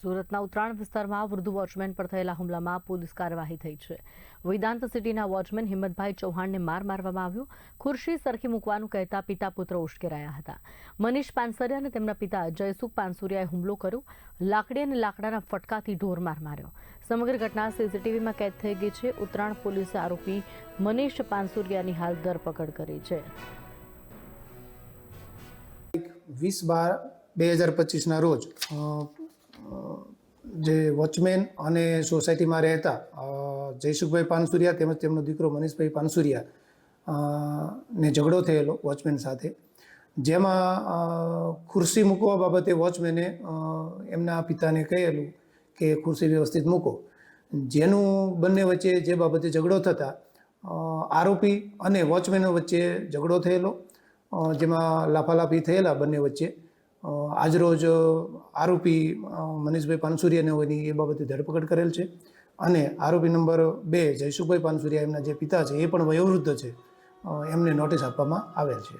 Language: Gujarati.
સુરતના ઉત્તરાયણ વિસ્તારમાં વૃદ્ધ વોચમેન પર થયેલા હુમલામાં પોલીસ કાર્યવાહી થઈ છે. વેદાંત સિટીના વોચમેન હિંમતભાઈ ચૌહાણને માર મારવામાં આવ્યો. ખુરશી સરખી મૂકવાનું કહેતા પિતા પુત્ર ઉશ્કેરાયા હતા. મનીષ પાનસરિયા અને તેમના પિતા જયસુખ પાનસુરિયાએ હુમલો કર્યો. લાકડી અને લાકડાના ફટકાથી ઢોરમાર માર્યો. સમગ્ર ઘટના સીસીટીવીમાં કેદ થઈ ગઈ છે. ઉત્તરાયણ પોલીસે આરોપી મનીષ પાનસુરિયાની હાલ ધરપકડ કરી છે. વીસ બાર બે હજાર પચીસના રોજ જે વોચમેન અને સોસાયટીમાં રહેતા જયસુખભાઈ પાનસુરિયા તેમજ તેમનો દીકરો મનીષભાઈ પાનસુરિયા ને ઝઘડો થયેલો વોચમેન સાથે. જેમાં ખુરશી મૂકવા બાબતે વોચમેને એમના પિતાને કહેલું કે ખુરશી વ્યવસ્થિત મૂકો. જેનું બંને વચ્ચે જે બાબતે ઝઘડો થતા આરોપી અને વોચમેનો વચ્ચે ઝઘડો થયેલો જેમાં લાફાલાફી થયેલા બંને વચ્ચે આજરોજ આરોપી મનીષભાઈ પાનસુરિયાને હોયની એ બાબતે ધરપકડ કરેલ છે અને આરોપી નંબર બે જયસુખભાઈ પાનસુરિયા એમના જે પિતા છે એ પણ વયોવૃદ્ધ છે. એમને નોટિસ આપવામાં આવેલ છે.